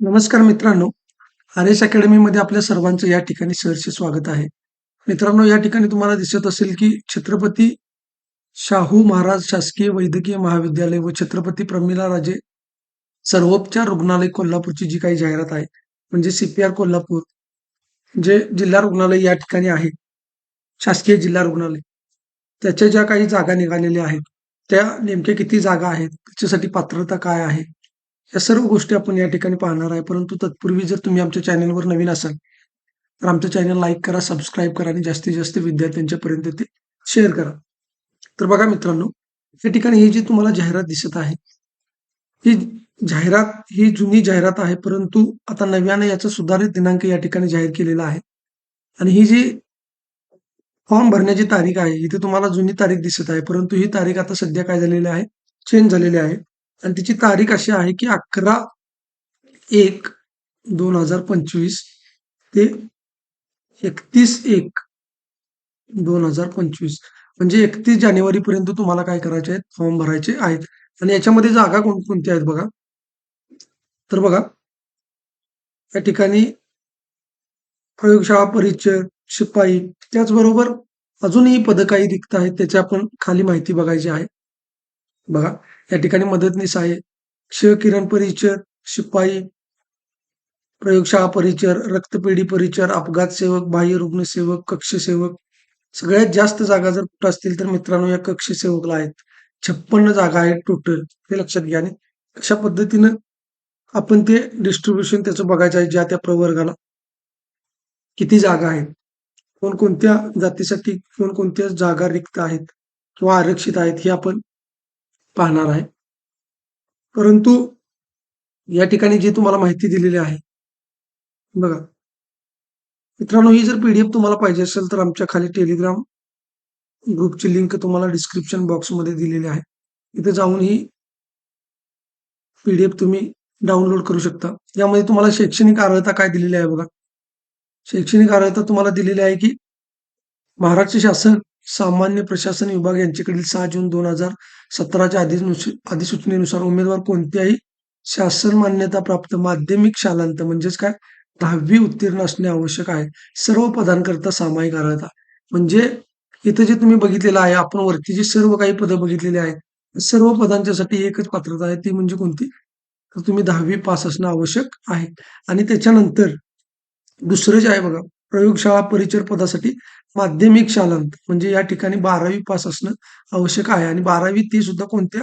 नमस्कार मित्रांनो. R S अकॅडमीमध्ये आपल्या सर्वांचं या ठिकाणी सहर्ष स्वागत आहे. मित्रांनो या ठिकाणी तुम्हाला दिसत असेल की छत्रपती शाहू महाराज शासकीय वैद्यकीय महाविद्यालय व छत्रपती प्रमिला राजे सर्वोपचार रुग्णालय कोल्हापूरची जी काही जाहिरात आहे म्हणजे सीपीआर कोल्हापूर जे जिल्हा रुग्णालय या ठिकाणी आहे शासकीय जिल्हा रुग्णालय. त्याच्या ज्या काही जागा निघालेल्या आहेत त्या नेमक्या किती जागा आहेत त्याच्यासाठी पात्रता काय आहे या सर्व गोष्टी आपण या ठिकाणी पाहणार आहे. परंतु तत्पूर्वी जर तुम्ही आमच्या चॅनलवर नवीन असाल तर आमचं चॅनल लाईक करा सबस्क्राईब करा आणि जास्तीत जास्त विद्यार्थ्यांच्यापर्यंत ते शेअर करा. तर बघा मित्रांनो या ठिकाणी ही जी तुम्हाला जाहिरात दिसत आहे ही जाहिरात ही जुनी जाहिरात आहे परंतु आता नव्याने याचा सुधारित दिनांक या ठिकाणी जाहीर केलेला आहे. आणि ही जी फॉर्म भरण्याची तारीख आहे इथे तुम्हाला जुनी तारीख दिसत आहे परंतु ही तारीख आता सध्या काय झालेली आहे? चेंज झालेली आहे. आणि तिची तारीख अशी आहे की अकरा एक दोन हजार पंचवीस ते एकतीस एक दोन हजार पंचवीस. म्हणजे एकतीस जानेवारी पर्यंत तुम्हाला काय करायचे आहेत? फॉर्म भरायचे आहेत. आणि याच्यामध्ये जागा कोणकोणत्या आहेत बघा? तर बघा या ठिकाणी प्रयोगशाळा परिचय शिपाई त्याचबरोबर अजूनही पद काही रिक्त आहेत त्याची आपण खाली माहिती बघायची आहे. बघा या ठिकाणी मदतनीस आहे. क्षकिरण परिचर शिपाई प्रयोगशाळा परिचर रक्तपेढी परिचर अपघात सेवक बाह्य रुग्ण सेवक कक्ष सेवक. सगळ्यात जास्त जागा जर कुठं असतील तर मित्रांनो या कक्ष सेवकला आहेत. छप्पन्न जागा आहेत टोटल हे लक्षात घ्या. आणि अशा पद्धतीनं आपण ते डिस्ट्रीब्युशन त्याचं बघायचं आहे ज्या त्या प्रवर्गाला. किती जागा आहेत? कोणकोणत्या जातीसाठी कोणकोणत्या जागा रिक्त आहेत? किंवा आरक्षित आहेत हे आपण पाहणार आहे. परंतु या ठिकाणी जी तुम्हाला माहिती दिलेली आहे बघा. मित्रांनो ही जर पीडीएफ तुम्हाला पाहिजे असेल तर आमच्या खाली टेलिग्राम ग्रुपची लिंक तुम्हाला डिस्क्रिप्शन बॉक्समध्ये दिलेली आहे. इथे जाऊन ही पीडीएफ तुम्ही डाउनलोड करू शकता. यामध्ये तुम्हाला शैक्षणिक अर्हता काय दिलेली आहे बघा. शैक्षणिक अर्हता तुम्हाला दिलेली आहे की महाराष्ट्र शासन सामान्य प्रशासन विभाग यांच्याकडील सहा जून दोन हजार सतराच्या अधिसूचनेनुसार उमेदवार कोणत्याही शासन मान्यता प्राप्त माध्यमिक शालांत म्हणजेच काय? दहावी उत्तीर्ण असणे आवश्यक आहे. सर्व पदांकरता सामायिक अर्हता. म्हणजे इथं जे तुम्ही बघितलेलं आहे आपण वरती जे सर्व काही पदं बघितलेली आहेत सर्व पदांच्यासाठी एकच पात्रता आहे ती म्हणजे कोणती? तर तुम्ही दहावी पास असणं आवश्यक आहे. आणि त्याच्यानंतर दुसरं जे आहे बघा प्रयोगशाळा परिचर पदासाठी माध्यमिक शालांत म्हणजे या ठिकाणी बारावी पास असणं आवश्यक आहे. आणि बारावी ती सुद्धा कोणत्या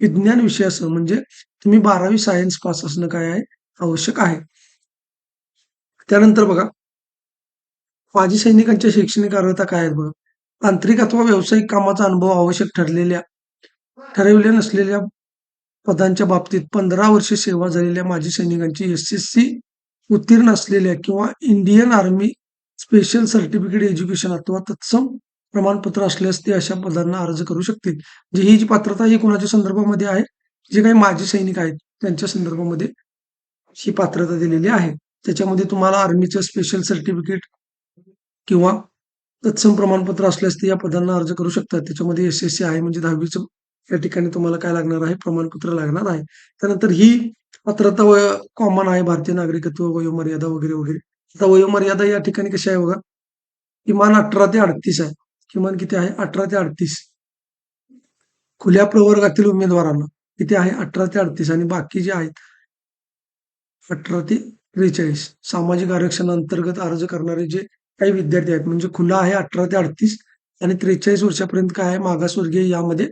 विज्ञान विषयासह म्हणजे तुम्ही बारावी सायन्स पास असणं काय आहे आवश्यक आहे. त्यानंतर बघा माजी सैनिकांच्या शैक्षणिक अर्हता काय आहेत बघा? तांत्रिक अथवा व्यावसायिक कामाचा अनुभव आवश्यक ठरलेल्या ठरवल्या नसलेल्या पदांच्या बाबतीत पंधरा वर्ष सेवा झालेल्या माजी सैनिकांची एस एस सी उत्तीर्ण असलेल्या किंवा Indian army special certificate education अथवा तत्सम प्रमाणपत्र असल्यास ते अशा पदांना अर्ज करू शकतील. म्हणजे ही जी पात्रता ही कोणाच्या संदर्भामध्ये आहे? जे काही माजी सैनिक आहेत त्यांच्या संदर्भामध्ये ही पात्रता दिलेली आहे. त्याच्यामध्ये तुम्हाला आर्मीचं स्पेशल सर्टिफिकेट किंवा तत्सम प्रमाणपत्र असल्यास ते या पदांना अर्ज करू शकतात. त्याच्यामध्ये एस एस सी आहे म्हणजे दहावीचं या ठिकाणी तुम्हाला काय लागणार आहे? प्रमाणपत्र लागणार आहे. त्यानंतर ही पात्रता कॉमन आहे भारतीय नागरिकत्व वयोमर्यादा वगैरे वगैरे. आता वयोमर्यादा या ठिकाणी कशी आहे बघा? किमान अठरा ते अडतीस आहे. किमान किती आहे? अठरा ते अडतीस. खुल्या प्रवर्गातील उमेदवारांना किती आहे? अठरा ते अडतीस. आणि बाकी जे आहेत अठरा ते त्रेचाळीस. सामाजिक आरक्षण अंतर्गत अर्ज करणारे जे काही विद्यार्थी आहेत म्हणजे खुला आहे अठरा ते अडतीस आणि त्रेचाळीस वर्षापर्यंत काय आहे? मागासवर्गीय यामध्ये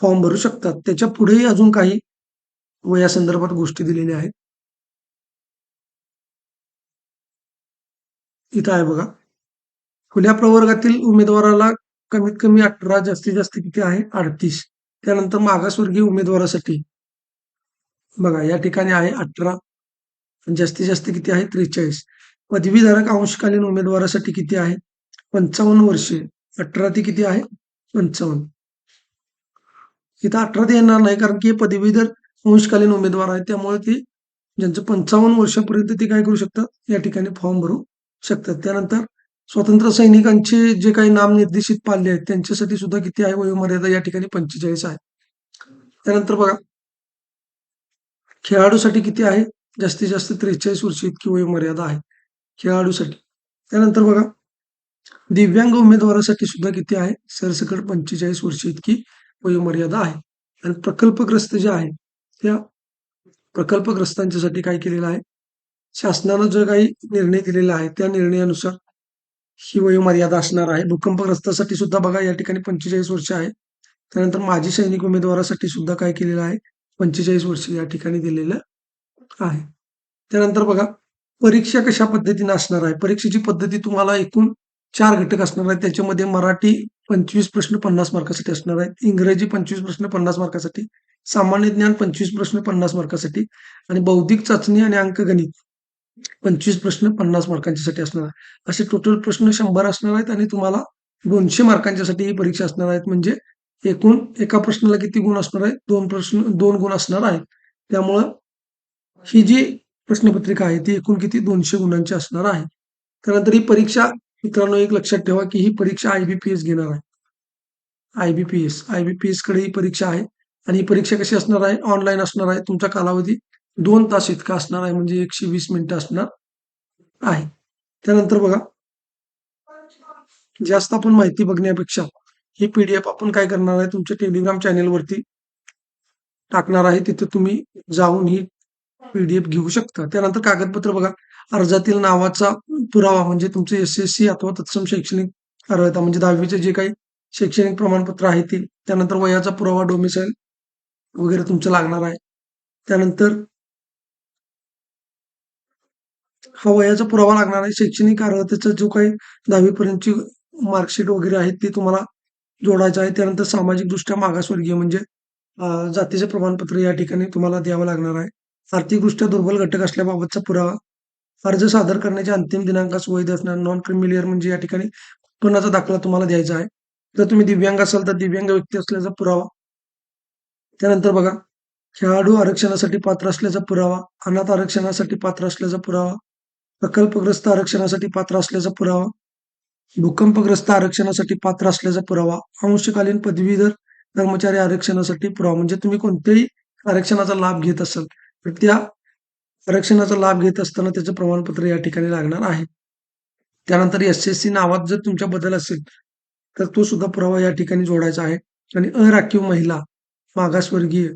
फॉर्म भरू शकतात. त्याच्या पुढेही अजून काही वयासंदर्भात गोष्टी दिलेल्या आहेत. इथं आहे बघा. खुल्या प्रवर्गातील उमेदवाराला कमीत कमी अठरा जास्तीत जास्त किती आहे? अडतीस. त्यानंतर मागासवर्गीय उमेदवारासाठी बघा या ठिकाणी आहे अठरा. जास्तीत जास्त किती आहे? त्रेचाळीस. पदवीधारक अंशकालीन उमेदवारासाठी किती आहे? पंचावन्न वर्षे. अठरा ते किती आहे? पंचावन्न. इथं अठरा ते येणार नाही कारण की हे पदवीधर अंशकालीन उमेदवार आहे त्यामुळे ते ज्यांचं पंचावन्न वर्षापर्यंत ते काय करू शकतात? या ठिकाणी फॉर्म भरू शकतात. स्वतंत्र सैनिकांचे जे काही नाम निर्देशित आहेत, त्यांच्यासाठी सुद्धा किती आहे? वयोमर्यादा या ठिकाणी पंचेचाळीस जास्त त्रेचाळीस वर्ष इतकी वयोमर्यादा आहे खेळाडूसाठी. त्यानंतर बघा, दिव्यांग उमेदवारासाठी सुद्धा किती आहे? सरसकट पंचेचाळीस वर्ष इतकी वयोमर्यादा आहे. आणि प्रकल्पग्रस्त जे काय केलेलं आहे? शासनानं जो काही निर्णय दिलेला आहे त्या निर्णयानुसार ही वयोमर्यादा असणार आहे. भूकंपग्रस्तासाठी सुद्धा बघा या ठिकाणी पंचेचाळीस वर्ष आहे. त्यानंतर माजी सैनिक उमेदवारासाठी सुद्धा काय केलेलं आहे? पंचेचाळीस वर्ष या ठिकाणी दिलेलं आहे. त्यानंतर बघा परीक्षा कशा पद्धतीने असणार आहे? परीक्षेची पद्धती तुम्हाला एकूण चार घटक असणार आहेत. त्याच्यामध्ये मराठी पंचवीस प्रश्न पन्नास मार्कासाठी असणार आहेत. इंग्रजी पंचवीस प्रश्न पन्नास मार्कासाठी सामान्य ज्ञान पंचवीस प्रश्न पन्नास मार्कासाठी आणि बौद्धिक चाचणी आणि अंकगणित पंचवीस प्रश्न पन्नास मार्कांच्यासाठी असणार आहे. असे टोटल प्रश्न शंभर असणार आहेत आणि तुम्हाला दोनशे मार्कांच्यासाठी ही परीक्षा असणार आहेत. म्हणजे एकूण एका प्रश्नाला किती गुण असणार आहेत? दोन प्रश्न दोन गुण असणार आहेत. त्यामुळं ही जी प्रश्नपत्रिका आहे ती एकूण किती? दोनशे गुणांची असणार आहे. त्यानंतर ही परीक्षा मित्रांनो एक लक्षात ठेवा की ही परीक्षा आयबीपीएस घेणार आहे. आयबीपीएस आयबीपीएसकडे ही परीक्षा आहे. आणि ही परीक्षा कशी असणार आहे? ऑनलाईन असणार आहे. तुमचा कालावधी दोन तास इतका असणार आहे म्हणजे एकशे वीस मिनिटं असणार आहे. त्यानंतर बघा जास्त आपण माहिती बघण्यापेक्षा ही पीडीएफ आपण काय करणार आहे तुमच्या टेलिग्राम चॅनेलवरती टाकणार आहे तिथे तुम्ही जाऊन ही पीडीएफ घेऊ शकता. त्यानंतर कागदपत्र बघा अर्जातील नावाचा पुरावा म्हणजे तुमचे एस एस सी अथवा तत्सम शैक्षणिक अर्हता म्हणजे दहावीचे जे काही शैक्षणिक प्रमाणपत्र आहे ते. त्यानंतर वयाचा पुरावा डोमिसाईल वगैरे तुमचं लागणार आहे. त्यानंतर हा वयाचा पुरावा लागणार आहे. शैक्षणिक अर्हतेचा जो काही दहावीपर्यंतची मार्कशीट वगैरे आहेत ते तुम्हाला जोडायचं आहे. त्यानंतर सामाजिकदृष्ट्या मागासवर्गीय म्हणजे जातीचे प्रमाणपत्र या ठिकाणी तुम्हाला द्यावं लागणार आहे. आर्थिकदृष्ट्या दुर्बल घटक असल्याबाबतचा पुरावा. अर्ज सादर करण्याच्या अंतिम दिनांकास वैध असणार नॉन क्रिमिलियर म्हणजे या ठिकाणी उत्पन्नाचा दाखला तुम्हाला द्यायचा आहे. जर तुम्ही दिव्यांग असाल तर दिव्यांग व्यक्ती असल्याचा पुरावा. त्यानंतर बघा खेळाडू आरक्षणासाठी पात्र असल्याचा पुरावा अनाथ आरक्षणासाठी पात्र असल्याचा पुरावा प्रकल्पग्रस्त आरक्षणासाठी पात्र असल्याचा पुरावा भूकंपग्रस्त आरक्षणासाठी पात्र असल्याचा पुरावा अंशकालीन पदवीधर कर्मचारी आरक्षणासाठी पुरावा म्हणजे तुम्ही कोणत्याही आरक्षणाचा लाभ घेत असाल तर त्या आरक्षणाचा लाभ घेत असताना त्याचं प्रमाणपत्र या ठिकाणी लागणार आहे. त्यानंतर एस एस सी नावात जर तुमच्या बदल असेल तर तो सुद्धा पुरावा या ठिकाणी जोडायचा आहे. आणि अराखीव महिला मागासवर्गीय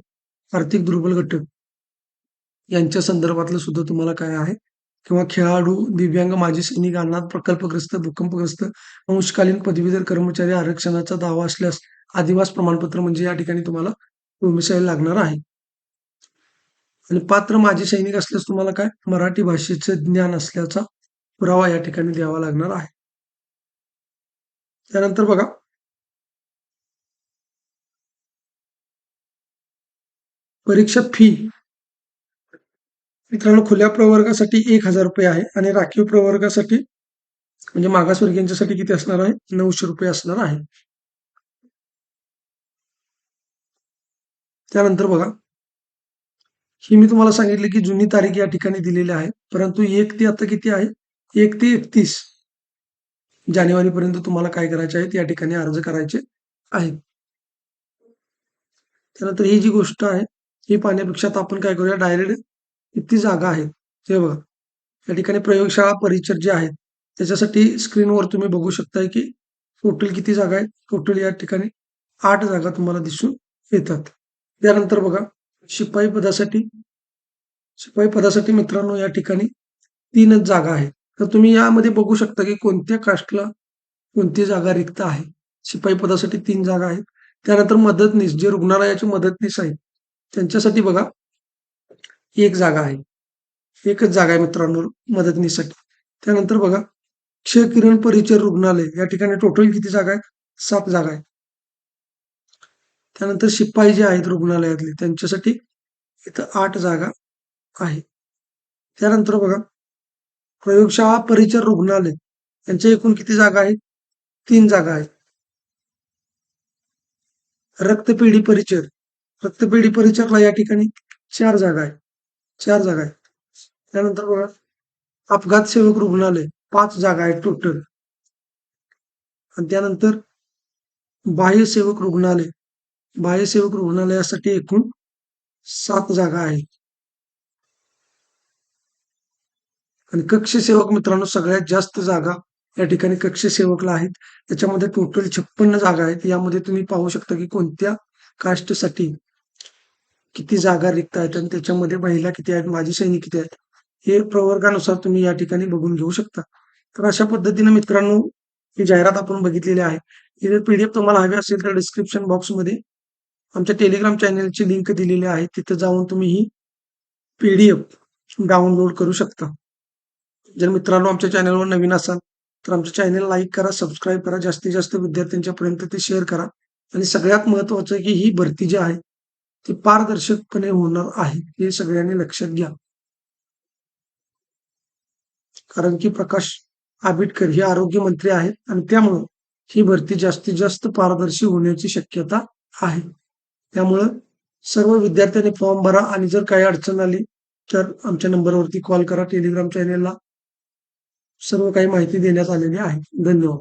आर्थिक दुर्बल घटक यांच्या संदर्भातलं सुद्धा तुम्हाला काय आहे किंवा खेळाडू दिव्यांग माजी सैनिक अनाथ प्रकल्पग्रस्त भूकंपग्रस्त अंशकालीन पदवीधर कर्मचारी आरक्षणाचा दावा असल्यास आदिवास प्रमाणपत्र म्हणजे या ठिकाणी तुम्हाला भूमिशाही लागणार आहे. आणि पात्र माजी सैनिक असल्यास तुम्हाला काय? मराठी भाषेचे ज्ञान असल्याचा पुरावा या ठिकाणी द्यावा लागणार आहे. त्यानंतर बघा. परीक्षा फी मित्रांनो खुल्या प्रवर्गासाठी एक हजार रुपये आहे आणि राखीव प्रवर्गासाठी म्हणजे मागासवर्गीयांच्यासाठी किती असणार आहे? नऊशे रुपये असणार आहे. त्यानंतर बघा. ही मी तुम्हाला सांगितले की जुनी तारीख या ठिकाणी दिलेली आहे परंतु एक ते आता किती आहे? एक ते एकतीस जानेवारी पर्यंत तुम्हाला काय करायचे आहे? या ठिकाणी अर्ज करायचे आहेत त्यानंतर ही जी गोष्ट आहे ही पाहण्यापेक्षा आपण काय करूया? डायरेक्ट किती जागा आहेत ते बघा. या ठिकाणी प्रयोगशाळा परिचर जे आहेत त्याच्यासाठी स्क्रीनवर तुम्ही बघू शकताय की टोटल किती जागा आहेत. टोटल या ठिकाणी आठ जागा तुम्हाला दिसून येतात. त्यानंतर बघा शिपाई पदासाठी शिपाई पदासाठी मित्रांनो या ठिकाणी तीनच जागा आहेत. तर तुम्ही यामध्ये बघू शकता की कोणत्या कास्टला कोणती जागा रिक्त आहे. शिपाई पदासाठी तीन जागा आहेत. त्यानंतर मदतनीस जे रुग्णालयाचे मदतनीस आहेत त्यांच्यासाठी बघा एक जागा आहे. एकच जागा आहे मित्रांनो मदतनीसाठी. त्यानंतर बघा क्षयकिरण परिचर रुग्णालय या ठिकाणी टोटल किती जागा आहेत? सात जागा आहेत. त्यानंतर शिपाई जे आहेत रुग्णालयातले त्यांच्यासाठी इथं आठ जागा आहे. त्यानंतर बघा प्रयोगशाळा परिचर रुग्णालय यांच्या एकूण किती जागा आहेत? तीन जागा आहेत. रक्तपेढी परिचर. रक्तपेढी परिचरला या ठिकाणी चार जागा आहेत. चार जागा आहेत. त्यानंतर बघा अपघात सेवक रुग्णालय पाच जागा आहेत टोटल आणि त्यानंतर बाह्यसेवक रुग्णालय. बाह्यसेवक रुग्णालयासाठी एकूण सात जागा आहेत. आणि कक्षसेवक मित्रांनो सगळ्यात जास्त जागा या ठिकाणी कक्षसेवकला आहेत. त्याच्यामध्ये टोटल छप्पन्न जागा आहेत. यामध्ये तुम्ही पाहू शकता की कोणत्या कास्टसाठी किती जागा रिक्त आहेत आणि त्याच्यामध्ये महिला किती आहेत माजी सैनिक किती आहेत हे प्रवर्गानुसार तुम्ही या ठिकाणी बघून घेऊ शकता. तर अशा पद्धतीने मित्रांनो ही जाहिरात आपण बघितलेली आहे. ही जर पीडीएफ तुम्हाला हवी असेल तर डिस्क्रिप्शन बॉक्समध्ये आमच्या टेलिग्राम चॅनलची लिंक दिलेली आहे. तिथे जाऊन तुम्ही ही पीडीएफ डाउनलोड करू शकता. जर मित्रांनो आमच्या चॅनलवर नवीन असाल तर आमच्या चॅनल लाईक करा सबस्क्राईब करा. जास्तीत जास्त विद्यार्थ्यांच्या पर्यंत ते शेअर करा. आणि सगळ्यात महत्वाचं की ही भरती जी आहे ते पारदर्शकपणे होणार आहे हे सगळ्यांनी लक्षात घ्या. कारण की प्रकाश आंबेडकर हे आरोग्य मंत्री आहेत आणि त्यामुळं ही भरती जास्तीत जास्त पारदर्शी होण्याची शक्यता आहे. त्यामुळं सर्व विद्यार्थ्यांनी फॉर्म भरा आणि जर काही अडचण आली तर आमच्या नंबरवरती कॉल करा टेलिग्राम चॅनेलला. सर्व काही माहिती देण्यात आलेली आहे. धन्यवाद.